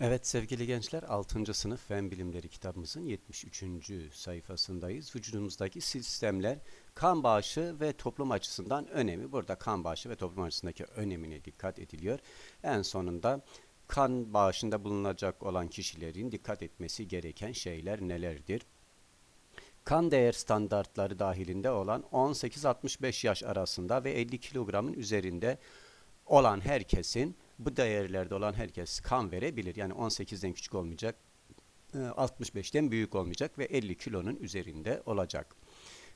Evet sevgili gençler 6. sınıf Fen Bilimleri kitabımızın 73. sayfasındayız. Vücudumuzdaki sistemler kan bağışı ve toplum açısından önemi. Burada kan bağışı ve toplum açısındaki önemine dikkat ediliyor. En sonunda kan bağışında bulunacak olan kişilerin dikkat etmesi gereken şeyler nelerdir? Kan değer standartları dahilinde olan 18-65 yaş arasında ve 50 kilogramın üzerinde olan herkesin bu değerlerde olan herkes kan verebilir. Yani 18'den küçük olmayacak, e, 65'ten büyük olmayacak ve 50 kilonun üzerinde olacak.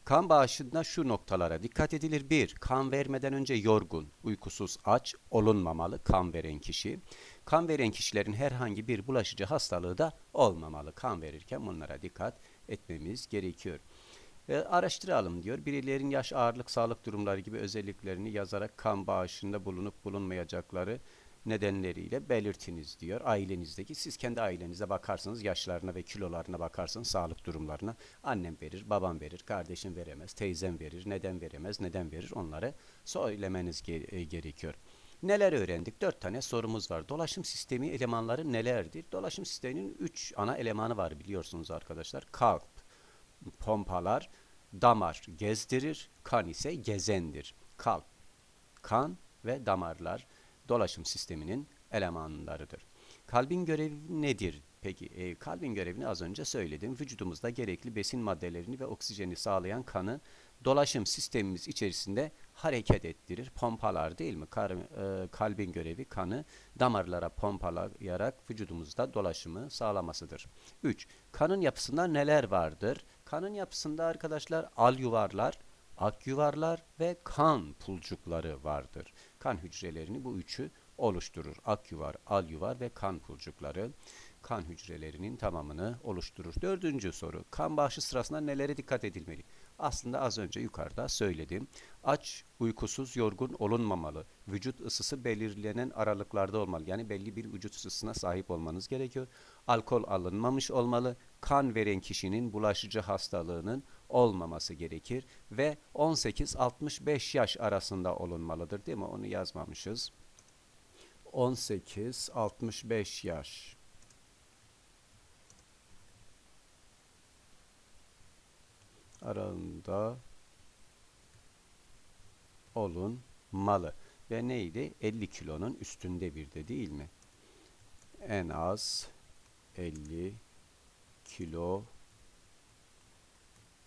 Kan bağışında şu noktalara dikkat edilir. 1. Kan vermeden önce yorgun, uykusuz, aç olunmamalı kan veren kişi. Kan veren kişilerin herhangi bir bulaşıcı hastalığı da olmamalı. Kan verirken bunlara dikkat etmemiz gerekiyor. E, araştıralım diyor. Birilerin yaş, ağırlık, sağlık durumları gibi özelliklerini yazarak kan bağışında bulunup bulunmayacakları nedenleriyle belirtiniz diyor. Ailenizdeki siz kendi ailenize bakarsınız yaşlarına ve kilolarına bakarsınız sağlık durumlarına. Annem verir, babam verir, kardeşim veremez, teyzem verir, neden veremez, neden verir onları söylemeniz ge- e, gerekiyor. Neler öğrendik? Dört tane sorumuz var. Dolaşım sistemi elemanları nelerdir? Dolaşım sisteminin üç ana elemanı var biliyorsunuz arkadaşlar. Kalp, pompalar, damar gezdirir, kan ise gezendir. Kalp, kan ve damarlar dolaşım sisteminin elemanlarıdır. Kalbin görevi nedir? Peki e, kalbin görevini az önce söyledim. Vücudumuzda gerekli besin maddelerini ve oksijeni sağlayan kanı dolaşım sistemimiz içerisinde hareket ettirir. Pompalar değil mi? Kar, e, kalbin görevi kanı damarlara pompalayarak vücudumuzda dolaşımı sağlamasıdır. 3. Kanın yapısında neler vardır? Kanın yapısında arkadaşlar al yuvarlar, ak yuvarlar ve kan pulcukları vardır. Kan hücrelerini bu üçü oluşturur. Ak yuvar, al yuvar ve kan pulcukları kan hücrelerinin tamamını oluşturur. Dördüncü soru. Kan bağışı sırasında nelere dikkat edilmeli? Aslında az önce yukarıda söyledim. Aç, uykusuz, yorgun olunmamalı. Vücut ısısı belirlenen aralıklarda olmalı. Yani belli bir vücut ısısına sahip olmanız gerekiyor. Alkol alınmamış olmalı. Kan veren kişinin bulaşıcı hastalığının olmaması gerekir ve 18-65 yaş arasında olunmalıdır değil mi? Onu yazmamışız. 18-65 yaş. Aralığında olunmalı. Ve neydi? 50 kilonun üstünde bir de değil mi? En az 50 kilo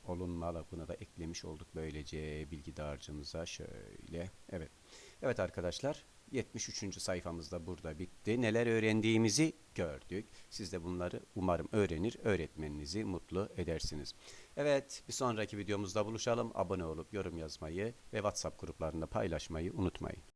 olunmalı. Buna da eklemiş olduk böylece bilgi dağarcığımıza şöyle. Evet. Evet arkadaşlar 73. sayfamızda burada bitti. Neler öğrendiğimizi gördük. Siz de bunları umarım öğrenir, öğretmeninizi mutlu edersiniz. Evet, bir sonraki videomuzda buluşalım. Abone olup yorum yazmayı ve WhatsApp gruplarında paylaşmayı unutmayın.